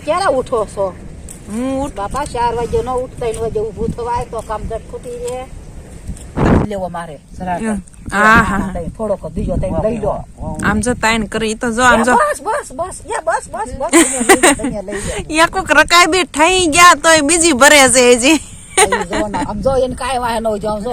ક્યારે ઉઠો છો? હું ઉઠ બાપા ચાર વાગે ન ઉઠ ત્રણ વાગે ઉભું થવાય તો કામ જટ ખૂટી રહે. લેવો મારે. થોડોક બીજો તઈ લઈ લો આમ જો તાઈન કરી તો જો આમ જો બસ બસ બસ યા બસ બસ બસ. તમે લઈ લો, તમે લઈ લો. યા કોક રકાઈ બી થઈ ગયા તોય બીજી ભરે છે હજી.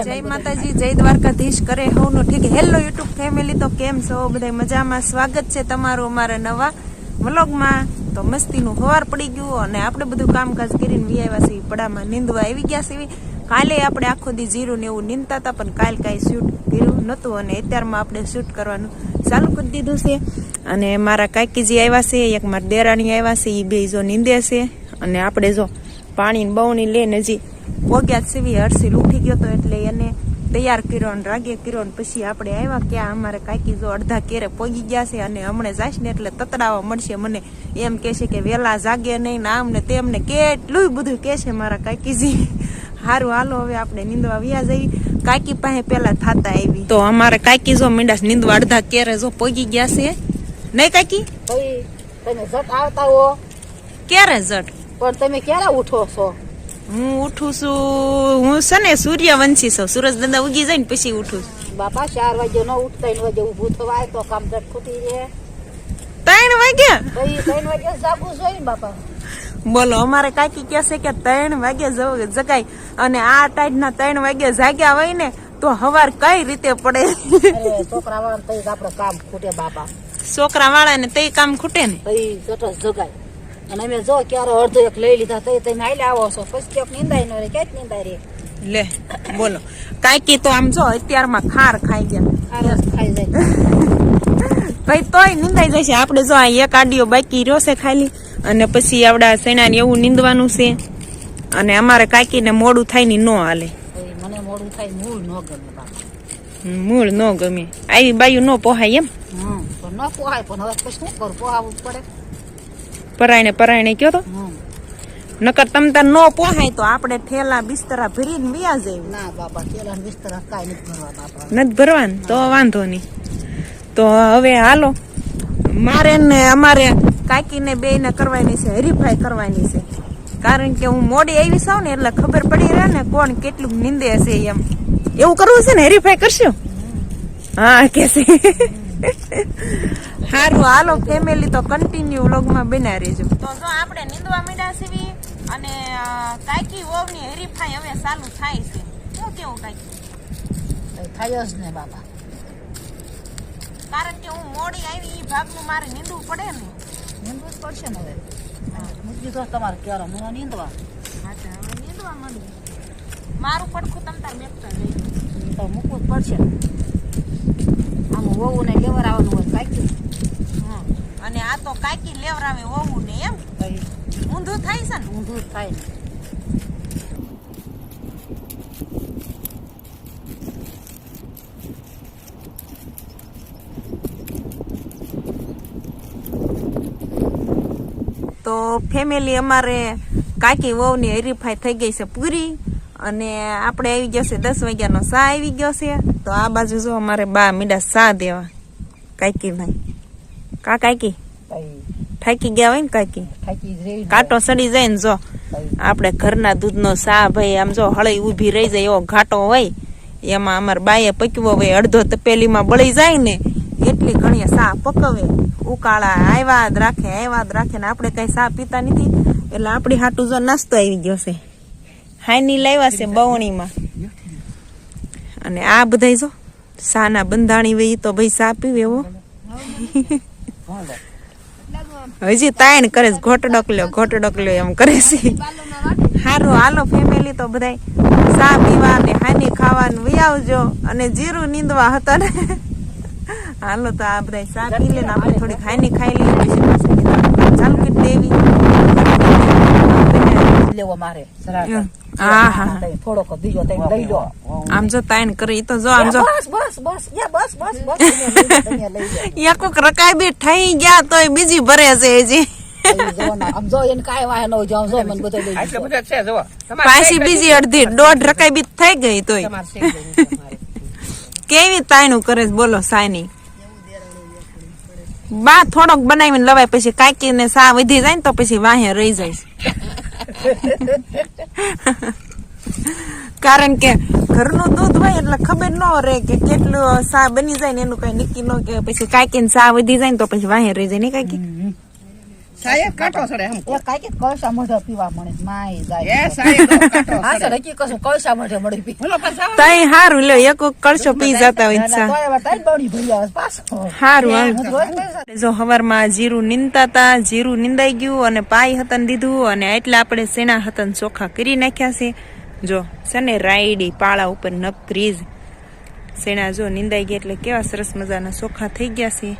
જય માતાજી જય દ્વારકાધીશ કરે હોનું ઠીક હેલો યુટ્યુબ ફેમિલી તો કેમ છો? બધા મજામાં? સ્વાગત છે તમારું અમારા નવા વ્લોગમાં તો મસ્તીનું હવાર પડી ગયું અને આપણે બધું કામકાજ કરીને વી આવ્યા છીએ. પડામાં નીંદવા આવી ગયા છીએ. કાલે આપણે આખો દી જીરું ને એવું નીંદતા હતા, પણ કાલે કાંઈ શૂટ કર્યું નહોતું અને અત્યારમાં આપણે શૂટ કરવાનું ચાલુ કરી દીધું છે. અને મારા કાકીજી આવ્યા છે, એક મારા દેરાણી આવ્યા છે એ બે જો નીંદે છે. અને આપણે જો પાણી બહુની લઈને હજી પોગ્યા સીવી હરસી ઉઠી ગયો તો એટલે એને તૈયાર કર્યો અને રાગે કર્યો ને પછી આપણે આવ્યા ક્યાં અમારે કાકી જો અડધા કેરે પોગી ગયા છે અને હમણાં જાશ ને એટલે તતડાવા મળશે મને. એમ કે છે કે વેલા જાગે નહીં ને આમ ને તેમને કેટલું બધું કે છે મારા કાકીજી સારું હાલો હવે આપણે નીંદવા વ્યા જઈ. કાકી પાસે પેલા થાતા આવી. તો અમારે કાકી જો મીંડા નીંદવા અડધા કેરે જો પોગી ગયા છે. નહીં કાકી તમે જટ આવતા હો. ક્યારે જટ પણ તમે ક્યારે ઉઠો છો? હું ઉઠું છું. હું છે ને સૂર્યવંશી છું. સૂરજ દાદા ઉગી જાય ને પછી ઉઠું છું. બાપા ચાર વાગે ન ઉઠતા ત્રણ વાગે ઊભું થવાય તો કામ જટ ખૂટી રહે. ત્રણ ભાઈ ત્રણ વાગે જાગવું જોઈએ બાપા. બોલો અમારે કાકી કહે છે કે ત્રણ વાગે જગાય. અને આ ટાઈડ ના ત્રણ વાગે જાગ્યા હોય ને તો હવાર કઈ રીતે પડે? છોકરા વાળા કામ ખૂટે બાપા. છોકરા વાળા ને તે કામ ખૂટે ને? જગાય. અને અમે જો ક્યારે અડધો એક લઈ લીધા તો તમે આઈ આવો છો. પછી ક્યાંક નિંદાય ન રે ક્યાંક નિંદાય રે લે બોલો. કાકી તો આમ જો અત્યારમાં ખાર ખાઈ ગયા. ખાઈ જાય. ભાઈ તોય નિંદાઈ જશે. આપણે જો આ એક આડીઓ બાકી રહ્યો છે ખાલી. અને પછી આવડા સેણા ને એવું નીંદવાનું છે. અને અમારે કાકીને મોડું થાય ને ન હાલે. મને મોડું થાય મૂળ ન ગમે મૂળ ન ગમે. આવી બાયું ન પોહાય એમ? ન પોહાય પણ હવે પછી શું કરું? પોહાવું પડે. પરાયણે પરાયણે કયો તો? નકર તમ તાર નો પોહાય તો આપણે ઠેલા બિસ્તરા ભરીને વ્યા જઈએ. ના બાપા ઠેલા બિસ્તરા કાઈ નથી ભરવા નથી ભરવાનું? તો વાંધો નહીં. તો હવે હાલો. મારે ને અમારે કાકીને બે ને કરવાની છે હરીફાઈ કરવાની છે. કારણ કે હું મોડી આવી સાવ ને એટલે ખબર પડી રહે ને કોણ કેટલું નિંદે હશે એમ. એવું કરવું છે ને હરીફાઈ કરશો? હા કે છે. સારું હાલો ફેમિલી તો કન્ટિન્યુ વ્લોગમાં બના રહેજો. તો જો આપણે નીંદવા મીડા સીવી અને કાકી ઓવની હરીફાઈ હવે ચાલુ થાય છે. શું કેવું કાકી થાય જ ને બાબા કારણ કે હું મોડી આવી એ ભાગનું મારે નીંદવું પડે ને. નીંદવું જ પડશે ને હવે. મૂકી દીધો તમારે ક્યારે મને નીંદવા. હા હવે નીંદવા માંડું. મારું પડખું તમ તાર બેઠતા જઈ તો મૂકવું જ પડશે. આમ વહુ ને લેવર આવવાનું હોય કાંઈક. અને આ તો કાકી લેવરાવે હોવું ને એમ. ઊંધું થાય છે ને? ઊંધું થાય તો ફેમિલી અમારે કાકી વહુની હરીફાઈ થઈ ગઈ છે પૂરી અને આપણે આવી ગયો છે દસ વાગ્યાનો સા આવી ગયો છે. તો આ બાજુ જો અમારે બા મીડા સા દેવા. કાકી ભાઈ. કા કાકી? થાકી ગયા હોય ને કાકી? કાંટો સડી જાય ને જો. આપણે ઘરના દૂધનો સા ભાઈ આમ જો હળી ઊભી રહી જાય એવો ઘાટો હોય એમાં અમાર બાએ પકવો હોય અડધો તપેલીમાં બળી જાય ને એટલી ઘણી સા પકવે. ઉકાળા આવ્યા જ રાખે આવ્યા જ રાખે ને આપણે કઈ સા પીતા નથી. એટલે આપણી હાટું જો નાસ્તો આવી ગયો છે. હાઈની લાવ્યા છે બવણીમાં. અને આ બધાય જો સાના બંધાણી હોય તો ભાઈ સા પીવે એવો હજી તાયણ કરે છે ઘોટ ડકલ્યો ઘોટ ડકલ્યો એમ કરે છે. સારું હાલો ફેમિલી તો બધાય. ચા પીવા ને હાની ખાવાનું વહી આવજો. અને જીરું નીંદવા હતા ને. હાલો તો આ બધા ચા પી લે ને આપણે થોડીક હાની ખાઈ લઈએ ચાલુ કરી દેવી. લેવો મારે થોડોક બીજો તઈ લઈ લો આમ જો તાયણ કરે તો જો આમ જો. બસ બસ બસ યા બસ બસ બસ. તમે લઈ લો, તમે લઈ લો યા કોક રકાઈ બી થઈ ગયા તોય બીજી ભરે છે હજી. પાછી બીજી અડધી દોઢ રકાઈ બી થઈ ગઈ તોય. કેવી તાયણું કરે બોલો સાયની બા થોડોક બનાવીને લવાય પછી કાકી ને સા વધી જાય ને તો પછી વાહે રહી જાય કારણ કે ઘરનું દૂધ હોય એટલે ખબર ન રહે કે કેટલું સા બની જાય ને એનું કઈ નક્કી ન કે પછી કાંઈક સા વધી જાય ને તો પછી વાહે રહી જાય ને કાકી સાયે કાટો સડે એમ એ કે કળશા મોઢે પીવા મળે માય જાય. એ સાહેબ કાટો હા સડે સર હકી કશું કળશા મોઢે મળી પી. બોલો પાછા તઈ હારું લ્યો એક કળશો પી જતા હોય સા ભરી આવે પાછો. હારું હાલ. જો હવારમાં જીરું નિંદતા જીરું નિંદાઈ ગયું અને પાઈ હતન દીધું અને એટલે આપણે સેના હતન ચોખા કરી નાખ્યા છે. જો છે ને રાયડી પાળા ઉપર નપ જ. સેના જો નિંદાઈ ગયા એટલે કેવા સરસ મજાના ચોખા થઈ ગયા છે.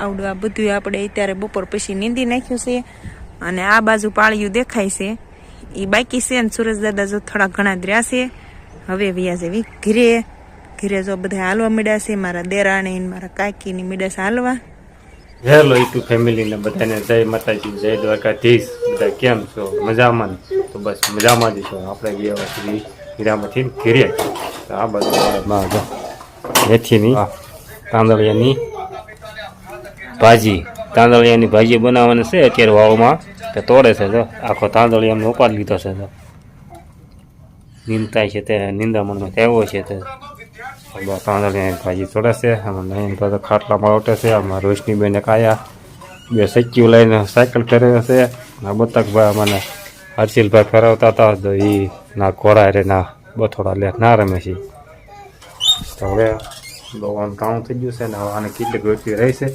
આવડું આ બધું આપણે અત્યારે બપોર પછી નીંદી નાખ્યું છે અને આ બાજુ પાળિયું દેખાય છે. એ બાકી છે અને સુરજ દાદા જો થોડા ઘણા જ રહ્યા છે. હવે વ્યા જેવી ઘીરે ઘીરે જો બધા હાલવા મળ્યા છે. મારા દેરાણી મારા કાકીની મીડા છે હાલવા. હેલો યુટ્યુબ ફેમિલીને બધાને જય માતાજી જય દ્વારકાધીશ. બધા કેમ છો? મજામાં તો બસ મજામાં જ છો. આપણે ગયા છીએ હીરામાંથી ઘીરે. તો આ બધું મેથીની તાંદળિયાની ભાજી, તાંદળિયાની ભાજી બનાવવાની છે અત્યારે વાવમાં. તે તોડે છે તો આખો તાંદળિયાનો ઉપાડ લીધો છે તો નિંદાય છે તે, નિંદામણમાં તેવો છે તે. તાંદળિયાની ભાજી તોડે છે. આમાં નહીં તો ખાટલામાં ઓટે છે. આમાં રોશની બેને કાયા. બે સચ્યું લઈને સાયકલ ફેરવે છે. ના બતકભાઈ મને હર્ષિલભાઈ ફેરવતા હતા. તો એ ના ઘોડા રે, ના બથોડા લે, ના રમે છે. તો હવે દોવાનું કામ થઈ ગયું છે ને આને કેટલી ગોઠવી રહી છે.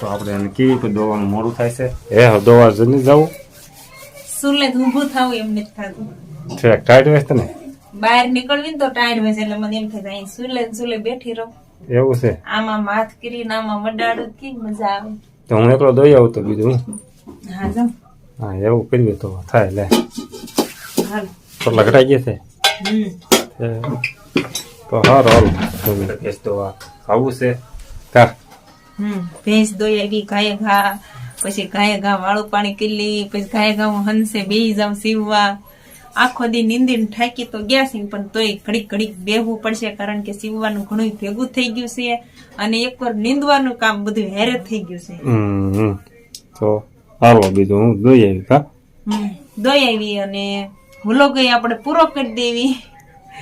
તો આપણે એને કેવી કે દોવાનું મોડું થાય છે? હે હવે દોવા જઈને જવું. સુલે ઊભું થવું એમ નથી થતું. ટ્રેક ટાઈટ વેસ્ટ ને? બહાર નીકળવી ને તો ટાયર વેસ્ટ એટલે મને એમ થાય અહીં સુલે સુલે બેઠી રહો. એવું છે? આમાં માથ કરીને આમાં વડાડું કે મજા આવે. તો હું એકલો દોઈ આવું તો બીજું હા? જો. હા એવું કરીએ તો થાય લે. હાલ. તો લગડાઈ ગયા છે? હમ. તો તો હારું હારું. ભેંસ આ આવું છે. કા ભેંસ દોઈ આવી ગાયે ઘા પછી ગાયે ઘા વાળું પાણી કરી પછી ગાયે ઘા હું હંસે બે જાઉં સીવવા. આખો દી નીંદીને ઠાકી તો ગયા છે પણ તોય ઘડીક ઘડીક બેહવું પડશે કારણ કે સીવવાનું ઘણું ભેગું થઈ ગયું છે અને એકવાર નીંદવાનું કામ બધું હેરે થઈ ગયું છે. તો હાલો બીજું હું દોઈ આવી કા દોઈ આવી અને ભૂલો ગઈ આપણે પૂરો કરી દેવી.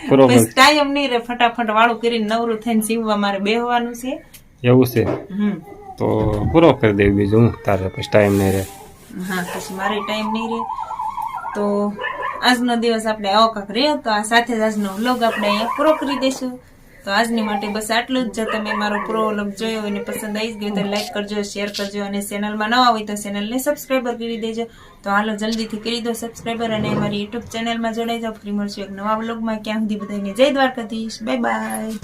પછી ટાઈમ નહીં રે ફટાફટ વાળું કરીને નવરું થઈને સીવવા મારે બેહવાનું છે. એવું છે. તો પૂરો કરી દે બીજું હું તારે પછી ટાઈમ નહીં રહે. હા પછી મારે ટાઈમ નહીં રહે. તો આજનો દિવસ આપણે આવો કાંક રહ્યો તો આ સાથે જ આજનો વ્લોગ આપણે અહીંયા પૂરો કરી દઈશું. તો આજની માટે બસ આટલું જ. જો તમે મારો પૂરો વ્લોગ જોયો અને પસંદ આવી ગયો તો લાઈક કરજો શેર કરજો અને ચેનલમાં નવા હોય તો ચેનલને સબસ્ક્રાઈબર કરી દેજો. તો હાલો જલ્દીથી કરી દો સબસ્ક્રાઈબર અને મારી યુટ્યુબ ચેનલમાં જોડાઈ જાઓ. ફ્રી મળશું એક નવા વ્લોગમાં ક્યાં સુધી બધાને જય દ્વારકાધીશ. Bye bye